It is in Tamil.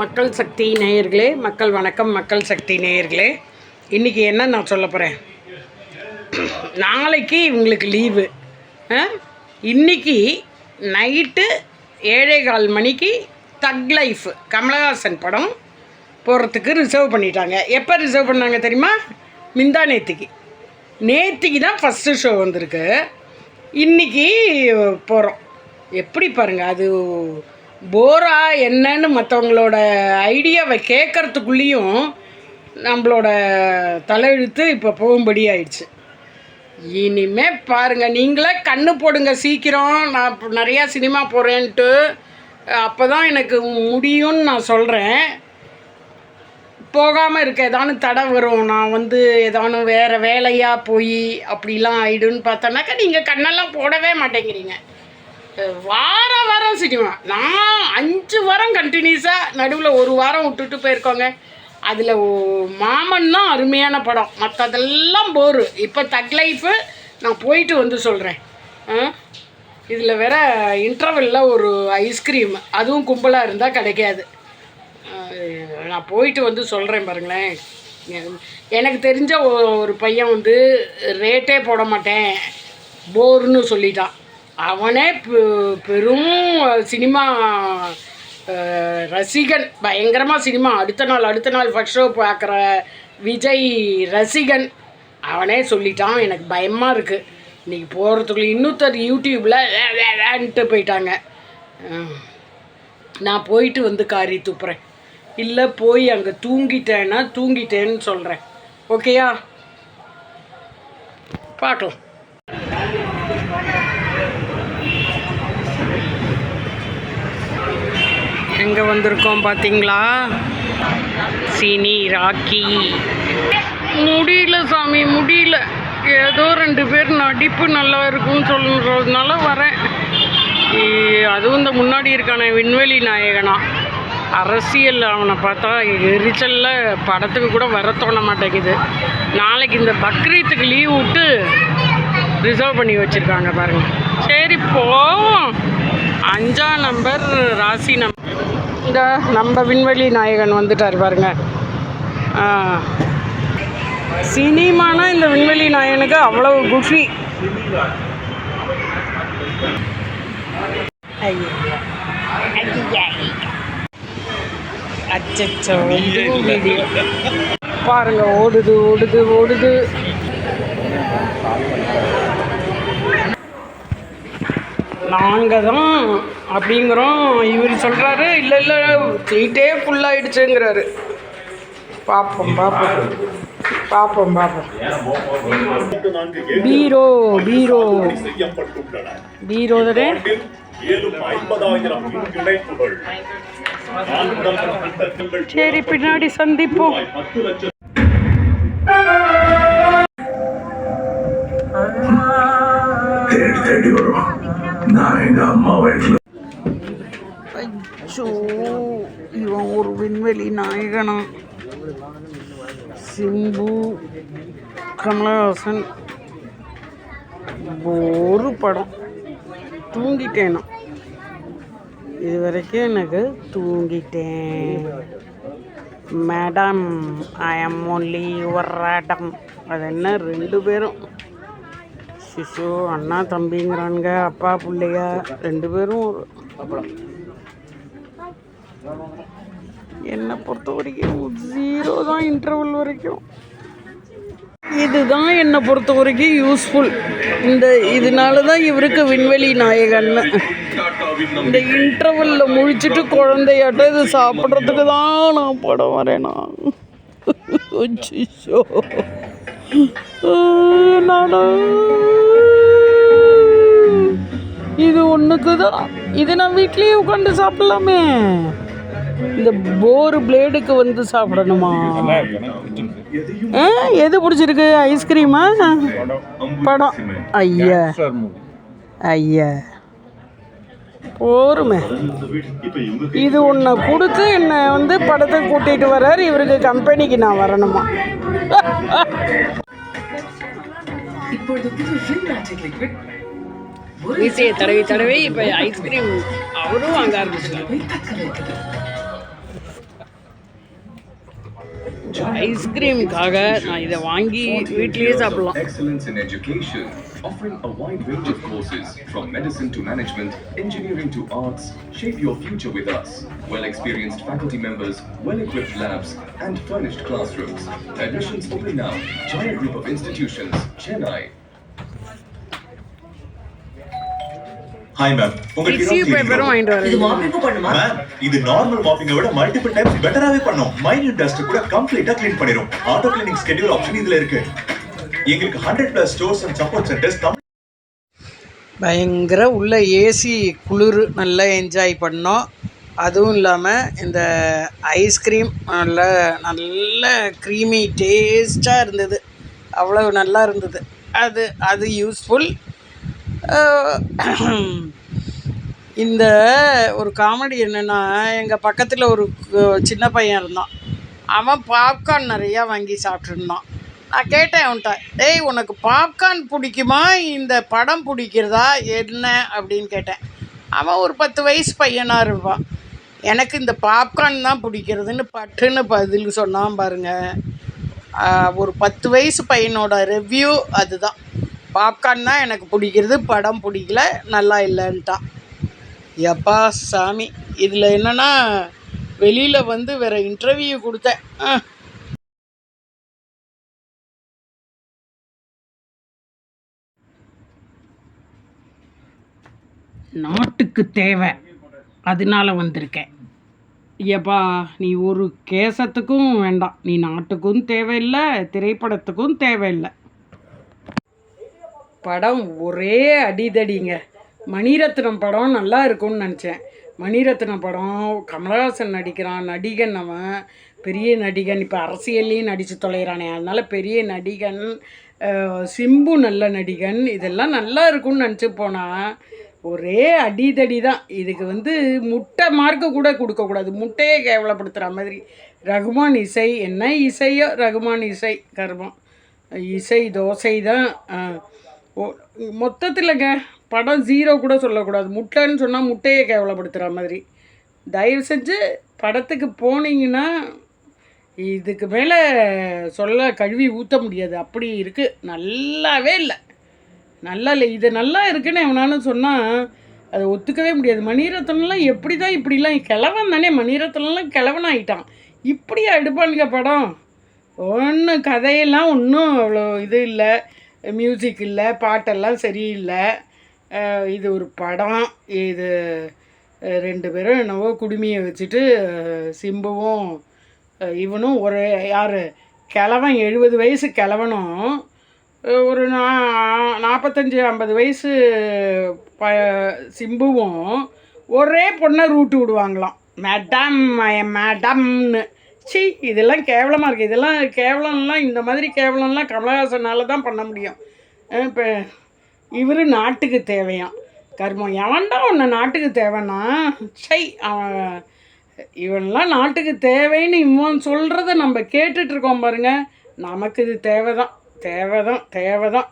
மக்கள் சக்தி நேயர்களே மக்கள் வணக்கம் மக்கள் சக்தி நேயர்களே. இன்றைக்கி என்ன நான் சொல்ல போகிறேன் நாளைக்கு இவங்களுக்கு லீவு. இன்னைக்கு நைட்டு ஏழே கால் மணிக்கு தக் லைஃப் கமலஹாசன் படம் போகிறதுக்கு ரிசர்வ் பண்ணிட்டாங்க. எப்போ ரிசர்வ் பண்ணாங்க தெரியுமா? மிந்தா நேத்திக்கு. நேத்திக்கு தான் ஃபஸ்ட்டு ஷோ வந்திருக்கு. இன்றைக்கி போகிறோம் எப்படி பாருங்கள் அது போரா என்னன்னு மற்றவங்களோட ஐடியாவை கேட்கறதுக்குள்ளேயும் நம்மளோட தலையெழுத்து இப்போ போகும்படி ஆயிடுச்சு. இனிமே பாருங்கள் நீங்களே கண்ணு போடுங்க சீக்கிரம். நான் இப்போ நிறையா சினிமா போகிறேன்ட்டு அப்போ தான் எனக்கு முடியும்னு நான் சொல்கிறேன் போகாமல் இருக்க ஏதானு தடை வரும். நான் வந்து ஏதானு வேறு வேலையாக போய் அப்படிலாம் ஆயிடுன்னு பார்த்தோன்னாக்கா நீங்கள் கண்ணெல்லாம் போடவே மாட்டேங்கிறீங்க. வாரம் வாரம் சினிமா. நான் அஞ்சு வாரம் கண்டினியூஸாக நடுவில் ஒரு வாரம் விட்டுட்டு போயிருக்கோங்க. அதில் மாமன் தான் அருமையான படம். மற்றதெல்லாம் போரு. இப்போ தக் லைஃபு நான் போயிட்டு வந்து சொல்கிறேன் இதில் வேற இன்டர்வெல்ல ஒரு ஐஸ்கிரீம் அதுவும் கும்பலாக இருந்தால் கிடைக்காது. நான் போயிட்டு வந்து சொல்கிறேன் பாருங்களேன். எனக்கு தெரிஞ்ச ஒரு பையன் வந்து ரேட்டே போட மாட்டேன். போர்னு சொல்லிட்டான். அவனே பெ- பெரும் சினிமா ரசிகன். பயங்கரமாக சினிமா. அடுத்த நாள் அடுத்த நாள் ஃபர்ஸ்ட் ஷோ பார்க்குற விஜய் ரசிகன். அவனே சொல்லிட்டான் எனக்கு பயமாக இருக்குது இன்றைக்கி போகிறதுக்குள்ள இன்னொருத்தர் யூடியூப்பில் வேன்ட்டு போயிட்டாங்க. நான் போயிட்டு வந்து காரி துப்புறேன். இல்லை போய் அங்கே தூங்கிட்டேன்னா தூங்கிட்டேன்னு சொல்கிறேன் ஓகேயா? பார்க்கலாம் எங்கே வந்திருக்கோம் பார்த்தீங்களா சீனி ராக்கி. முடியல சாமி முடியல. ஏதோ ரெண்டு பேர் நடிப்பு நல்லா இருக்கும்னு சொல்லுறதுனால வரேன். அதுவும் இந்த முன்னாடி இருக்கானே விண்வெளி நாயகனா. அரசியல் அவனை பார்த்தா எரிச்சலில் படத்துக்கு கூட வர தோண மாட்டேங்குது. நாளைக்கு இந்த பக்ரீத்துக்கு லீவ் விட்டு ரிசர்வ் பண்ணி வச்சுருக்காங்க பாருங்கள் சரி போவோம். அஞ்சாம் நம்பர் ராசி நம்பர் இந்த நம்ம விண்வெளி நாயகன் வந்துட்டார் பாருங்க. சினிமானா இந்த விண்வெளி நாயகனுக்கு அவ்வளவு குஷி. வீடியோ பாருங்க ஓடுது ஓடுது ஓடுது. நாங்கள் தான் அப்படிங்கிறோம். இவர் சொல்கிறாரு இல்லை இல்லை சீட்டே ஃபுல்லாகிடுச்சுங்கிறாரு பார்ப்போம் பார்ப்போம் பார்ப்போம் பார்ப்போம் பீரோ பீரோ பீரோ. தானே சரி பின்னாடி சந்திப்போம். தேடி தேடி வருவான். நான் எங்க அம்மா வயசுல அச்சோ இவன் ஒரு விண்வெளி நாயகனா. சிம்பு கமலஹாசன். ஒரு படம். தூங்கிட்டேனா. இது வரைக்கும் எனக்கு தூங்கிட்டேன். Madam I am only your Adam அது என்ன ரெண்டு பேரும். சிசு அண்ணா தம்பிங்கிறானுங்க அப்பா பிள்ளையா ரெண்டு பேரும் ஒரு. என்னை பொறுத்த வரைக்கும் ஜீரோ தான் இன்டர்வல் வரைக்கும். இதுதான் என்னை பொறுத்த வரைக்கும் யூஸ்ஃபுல் இந்த இதனால தான் இவருக்கு விண்வெளி நாயகன்னு இந்த இன்டர்வல்ல முழிச்சிட்டு குழந்தையாட்ட இது சாப்பிட்றதுக்கு தான் நான் படம் வரேனா அச்சோ நானா? இது ஒன்றுக்கு தான் இது நான் வீட்லேயே உட்காந்து சாப்பிடலாமே. இந்த போர் பிளேடுக்கு வந்து சாப்பிடணுமா? ஆ எது பிடிச்சிருக்கு? ஐஸ்கிரீமா படம். ஐயா. ஐயா. போருமே. இது ஒன்று கொடுத்து என்னை வந்து படத்துக்கு கூட்டிகிட்டு வர்றாரு. இவருக்கு கம்பெனிக்கு நான் வரணுமா? மீசையை தடவி தடவி இப்போ ஐஸ்கிரீம் அவரும் வாங்க ஆரம்பிச்சிட்டாரு. ஐஸ்கிரீமுக்காக நான் இதை வாங்கி வீட்லேயே சாப்பிட்லாம் Excellence in education, offering a wide range of courses from medicine to management, engineering to arts. Shape your future with us. Well experienced faculty members, well equipped labs, and furnished classrooms. Admissions open now. Join a group of institutions, Chennai. Hi ma'am வாங்கிட்டு இது மாப்பிப்பு பண்ணுமா? மேம் இது நார்மல் மாப்பிங்கை விட மல்டிபிள் டைம்ஸ் பெட்டராவே பண்ணும். மைன்யூட் டஸ்ட் கூட கம்ப்ளீட்டா க்ளீன் பண்ணிரும். ஆட்டோ கிளீனிங் ஸ்கெட்யூல் ஆப்ஷன் இதுல இருக்கு. எங்களுக்கு hundred plus stores and support centres பயங்கர உள்ள ஏசி குளிர் நல்லா என்ஜாய் பண்ணோம். அதுவும் இல்லாமல் இந்த ஐஸ்கிரீம் நல்ல நல்ல க்ரீமி டேஸ்ட்டாக இருந்தது. அவ்வளவு நல்லா இருந்தது. அது அது யூஸ்ஃபுல் இந்த ஒரு காமெடி என்னென்னா எங்கள் பக்கத்தில் ஒரு சின்ன பையன் இருந்தான். அவன் பாப்கார்ன் நிறையா வாங்கி சாப்பிட்ருந்தான் நான் கேட்டேன் அவன்கிட்ட டேய் உனக்கு பாப்கார்ன் பிடிக்குமா? இந்த படம் பிடிக்கிறதா? என்ன? அப்படின்னு கேட்டேன். அவன் ஒரு பத்து வயசு பையனாக இருப்பான். எனக்கு இந்த பாப்கார்ன் தான் பிடிக்கிறதுன்னு பட்டுன்னு பதில் சொன்னான் பாருங்கள் ஒரு பத்து வயசு பையனோட ரிவ்யூ அதுதான். பாப்கார்ன் தான் எனக்கு பிடிக்கிறது படம் பிடிக்கல நல்லா இல்லைன்ட்டான். எப்பா சாமி இதில் என்னென்னா வெளியில் வந்து வேறு இன்டர்வியூ கொடுத்தேன். ஆ. நாட்டுக்கு தேவை அதனால வந்திருக்கேன். ஏப்பா நீ ஒரு கேசத்துக்கும் வேண்டாம். நீ நாட்டுக்கும் தேவையில்லை திரைப்படத்துக்கும் தேவையில்லை. படம் ஒரே அடிதடிங்க. மணிரத்னம் படம் நல்லா இருக்கும்னு நினச்சேன். மணிரத்னம் படம் கமலஹாசன் நடிக்கிறான் நடிகன் அவன். பெரிய நடிகன். இப்போ அரசியல்லையும் நடித்து தொலைகிறானே அதனால் பெரிய நடிகன் சிம்பு நல்ல நடிகன். இதெல்லாம் நல்லா இருக்கும்னு நினச்சி போனால் ஒரே அடிதடி தான் இதுக்கு வந்து முட்டை மார்க்கு கூட கொடுக்கக்கூடாது முட்டையே கேவலப்படுத்துகிற மாதிரி. ரகுமான் இசை என்ன இசையோ ரகுமான் இசை கர்மம். இசை தோசை தான் மொத்தத்தில்ங்க படம் ஜீரோ கூட சொல்லக்கூடாது. முட்டைன்னு சொன்னால் முட்டையை கேவலப்படுத்துகிற மாதிரி. தயவு செஞ்சு படத்துக்கு போனீங்கன்னா இதுக்கு மேலே சொல்ல கழுவி ஊற்ற முடியாது. அப்படி இருக்குது நல்லாவே இல்லை. நல்லா இல்லை. இது நல்லா இருக்குன்னு எவனாலும் சொன்னால் அதை ஒத்துக்கவே முடியாது. மணிரத்னம்லாம் எப்படி தான் இப்படிலாம் கிழவன் தானே. மணிரத்னம்லாம் கிழவன் ஆகிட்டான் இப்படியா எடுப்பானுங்க படம்? ஒன்றும் கதையெல்லாம் ஒன்றும் அவ்வளோ இது இல்லை. மியூசிக் இல்லை பாட்டெல்லாம் சரியில்லை. இது ஒரு படம். இது ரெண்டு பேரும் என்னவோ குடுமியை வச்சுட்டு சிம்புவும் இவனும் ஒரு யார்? கிழவன் எழுபது வயசு கிழவனும் ஒரு நா நாற்பத்தஞ்சு ஐம்பது வயசு ப சிம்புவும் ஒரே பொண்ணை ரூட்டு விடுவாங்களாம். மேடம் மேடம்னு. சி இதெல்லாம் கேவலமாக இருக்குது இதெல்லாம் கேவலம்லாம் இந்த மாதிரி கேவலம்லாம் கமலஹாசனால் தான் பண்ண முடியும். இப்போ இவர் நாட்டுக்கு தேவையாம். கர்மம் எவன்டா உன்னை நாட்டுக்கு தேவைன்னா சை அவன் இவன்லாம் நாட்டுக்கு தேவைன்னு இவன் சொல்கிறத நம்ம கேட்டுட்ருக்கோம் பாருங்கள் நமக்கு இது தேவை தான் தேவை தான் தேவை தான்